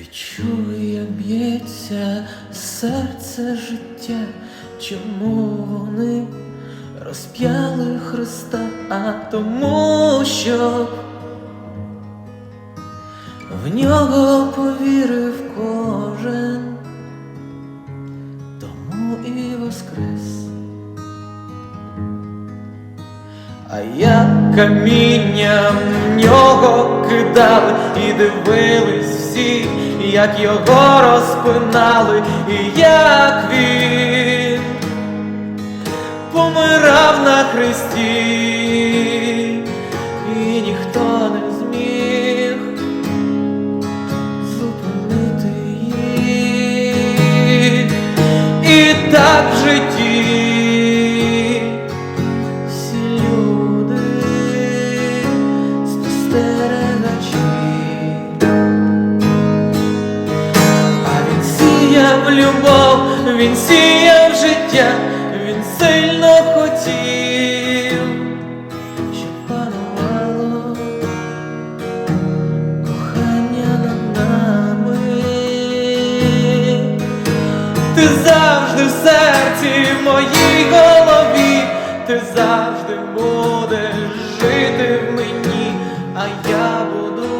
Відчує, б'ється серце життя, чому вони розп'яли Христа, а тому, що в нього повірив кожен, тому і воскрес. А як камінням нього кидали і дивились всі, як його розпинали, і як він помирав на хресті, і ніхто не зміг зупинити їх. І так в сіяв любов, він сіяв життя, він сильно хотів, щоб панувало кохання над нами. Ти завжди в серці в моїй голові, ти завжди будеш жити в мені, а я буду